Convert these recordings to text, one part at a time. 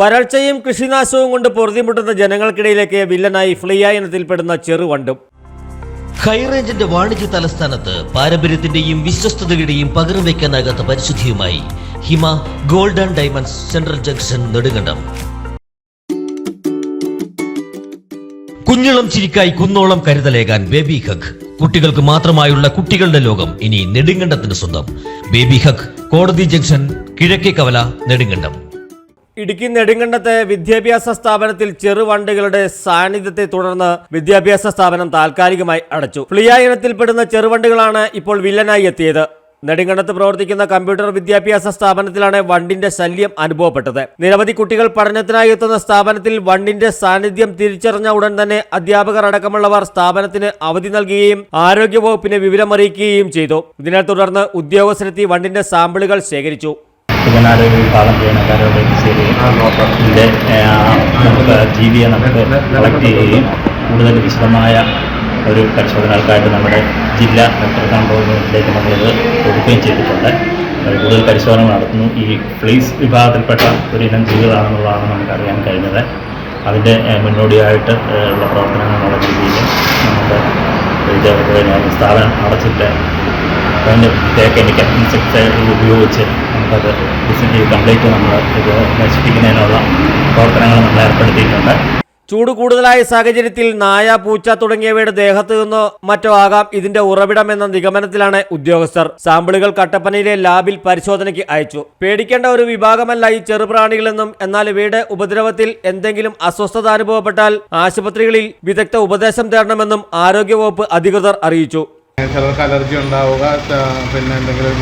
വരൾച്ചയും കൃഷിനാശവും കൊണ്ട് പൊറുതിമുട്ടുന്ന ജനങ്ങൾക്കിടയിലേക്ക് വില്ലനായി ഫ്ലിയ ഇനത്തിൽപ്പെടുന്ന ചെറുവണ്ടും ഹൈറേഞ്ചിന്റെ വാണിജ്യ തലസ്ഥാനത്ത് പാരമ്പര്യത്തിന്റെയും വിശ്വസ്തതയുടെയും പകരം വയ്ക്കാനാകാത്ത പരിശുദ്ധിയുമായി Hima golden diamonds central junction Nedumkandam. കുഞ്ഞിളം ചിരിക്കായി കുന്നോളം കരുതലേകാൻ ബേബി ഹഗ്. കുട്ടികൾക്ക് മാത്രമായുള്ള കുട്ടികളുടെ ലോകം ഇനി നെടുങ്കണ്ടത്തിന് സ്വന്തം. ബേബി ഹഗ് കോടതി ജംഗ്ഷൻ കിഴക്കേ കവല നെടുങ്കണ്ടം. ഇടുക്കി നെടുങ്കണ്ടത്തെ വിദ്യാഭ്യാസ സ്ഥാപനത്തിൽ ചെറുവണ്ടികളുടെ സാന്നിധ്യത്തെ തുടർന്ന് വിദ്യാഭ്യാസ സ്ഥാപനം താൽക്കാലികമായി അടച്ചു. ഫ്ലിയ ഇനത്തിൽപ്പെടുന്ന ചെറുവണ്ടികളാണ് ഇപ്പോൾ വില്ലനായി എത്തിയത്. നെടുങ്കണ്ടത്ത് പ്രവർത്തിക്കുന്ന കമ്പ്യൂട്ടർ വിദ്യാഭ്യാസ സ്ഥാപനത്തിലാണ് വണ്ടിന്റെ ശല്യം അനുഭവപ്പെട്ടത്. നിരവധി കുട്ടികൾ പഠനത്തിനായി എത്തുന്ന സ്ഥാപനത്തിൽ വണ്ടിന്റെ സാന്നിധ്യം തിരിച്ചറിഞ്ഞ ഉടൻ തന്നെ അധ്യാപകർ അടക്കമുള്ളവർ സ്ഥാപനത്തിന് അവധി നൽകുകയും ആരോഗ്യവകുപ്പിനെ വിവരമറിയിക്കുകയും ചെയ്തു. ഇതിനെ തുടർന്ന് ഉദ്യോഗസ്ഥരെത്തി വണ്ടിന്റെ സാമ്പിളുകൾ ശേഖരിച്ചു. പൊതുജനാരോഗ്യ വിഭാഗം ജീവനക്കാരോട് ശരി ഇതിന്റെ നമുക്ക് ജീവിയെ നമുക്ക് കളക്ട് ചെയ്യുകയും കൂടുതൽ വിശദമായ ഒരു പരിശോധനകൾക്കായിട്ട് നമ്മുടെ ജില്ലാ ഡോക്ടർ കൺട്രോൾ യൂണിറ്റിലേക്ക് നമ്മളിത് കൊടുക്കുകയും ചെയ്തിട്ടുണ്ട്. കൂടുതൽ പരിശോധന നടത്തുന്നു. ഈ ഫ്ലീസ് വിഭാഗത്തിൽപ്പെട്ട ഒരു ഇനം ജീവികളാണെന്നുള്ളതാണ് നമുക്കറിയാൻ കഴിഞ്ഞത്. അതിന്റെ മുന്നോടിയായിട്ട് ഉള്ള പ്രവർത്തനങ്ങൾ എന്നുള്ള രീതിയിൽ നമുക്ക് ഇത് സ്ഥാപനം അടച്ചിട്ട് അതിന്റെ കെമിക്കൽ ഇൻസെക്ടൈഡ് ഉപയോഗിച്ച് നമുക്കത് ഡിസിന്റ് കംപ്ലീറ്റ് നമ്മൾ ഇത് നശിപ്പിക്കുന്നതിനുള്ള പ്രവർത്തനങ്ങൾ നമ്മൾ ഏർപ്പെടുത്തിയിട്ടുണ്ട്. ചൂട് കൂടുതലായ സാഹചര്യത്തിൽ നായ പൂച്ച തുടങ്ങിയവയുടെ ദേഹത്തു നിന്നോ മറ്റോ ആകാം. ഇതിന്റെ ഉറവിടമെന്ന നിഗമനത്തിലാണ് ഉദ്യോഗസ്ഥർ. സാമ്പിളുകൾ കട്ടപ്പനയിലെ ലാബിൽ പരിശോധനയ്ക്ക് അയച്ചു. പേടിക്കേണ്ട ഒരു വിഭാഗമല്ല ഈ ചെറുപ്രാണികളെന്നും എന്നാൽ ഇവയുടെ ഉപദ്രവത്തിൽ എന്തെങ്കിലും അസ്വസ്ഥത അനുഭവപ്പെട്ടാൽ ആശുപത്രികളിൽ വിദഗ്ധ ഉപദേശം തേടണമെന്നും ആരോഗ്യവകുപ്പ് അധികൃതർ അറിയിച്ചു. ചിലർക്ക് അലർജി ഉണ്ടാവുക പിന്നെ എന്തെങ്കിലും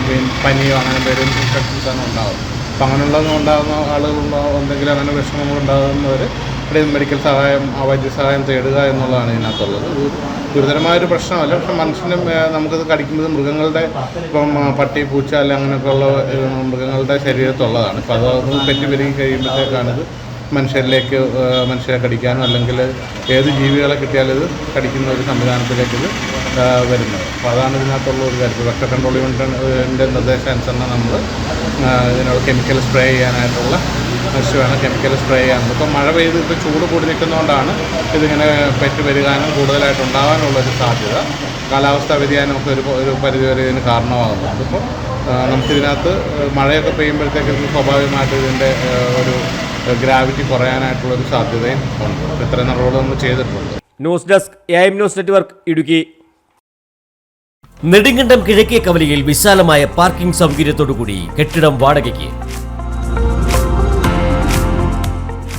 പനിയോ അങ്ങനെ എന്തെങ്കിലും ഇൻഫെക്ഷൻസ് ആണ് ഉണ്ടാവും അപ്പം അങ്ങനെയുള്ളതും ഉണ്ടാകുന്ന ആളുകളുണ്ടോ എന്തെങ്കിലും അങ്ങനെ വിഷമങ്ങൾ ഉണ്ടാകുന്നവർ ഇവിടെ മെഡിക്കൽ സഹായം ആ വൈദ്യസഹായം തേടുക എന്നുള്ളതാണ് ഇതിനകത്തുള്ളത്. ഇത് ഗുരുതരമായൊരു പ്രശ്നമല്ല. പക്ഷെ മനുഷ്യനും നമുക്കത് കടിക്കുന്നത് മൃഗങ്ങളുടെ ഇപ്പം പട്ടി പൂച്ച അല്ല അങ്ങനെയൊക്കെയുള്ള മൃഗങ്ങളുടെ ശരീരത്തുള്ളതാണ്. ഇപ്പം അത് പെറ്റി പെരുകി കഴിയുമ്പോഴത്തേക്കാണ് ഇത് മനുഷ്യരിലേക്ക് മനുഷ്യരെ കടിക്കാനോ അല്ലെങ്കിൽ ഏത് ജീവികളെ കിട്ടിയാലും ഇത് കടിക്കുന്ന ഒരു സംവിധാനത്തിലേക്ക് ഇത് വരുന്നത് അപ്പോൾ അതാണ് ഇതിനകത്തുള്ള ഒരു കാര്യം വെക്ടർ കൺട്രോൾ യൂണിറ്റിന്റെ നിർദ്ദേശാനുസരണം നമ്മൾ ഇതിനോട് കെമിക്കൽ സ്പ്രേ ചെയ്യാനായിട്ടുള്ള മനുഷ്യമാണ് കെമിക്കൽ സ്പ്രേ ചെയ്യാനുള്ളത് ഇപ്പോൾ മഴ പെയ്ത് ഇപ്പോൾ ചൂട് കൂടി നിൽക്കുന്നതുകൊണ്ടാണ് ഇതിങ്ങനെ പെറ്റ് പെരുകാനും കൂടുതലായിട്ട് ഉണ്ടാകാനുള്ളൊരു സാധ്യത. കാലാവസ്ഥാ വ്യതിയാനമൊക്കെ ഒരു ഒരു പരിധിവരെ ഇതിന് കാരണമാകുന്നുണ്ട് ഇപ്പോൾ നമുക്കിതിനകത്ത് മഴയൊക്കെ പെയ്യുമ്പോഴത്തേക്ക് സ്വാഭാവികമായിട്ട് ഇതിന്റെ ഒരു ഗ്രാവിറ്റി കുറയാനായിട്ടുള്ളൊരു സാധ്യതയും ഉണ്ട്. ഇത്രയും നടപടികൾ നമ്മൾ ചെയ്തിട്ടുണ്ട്. News desk M news network Idukki. Nedumkandam കിഴക്കേ കവലയിൽ വിശാലമായ പാർക്കിംഗ് സൗകര്യത്തോടുകൂടി കെട്ടിടം വാടകയ്ക്ക്.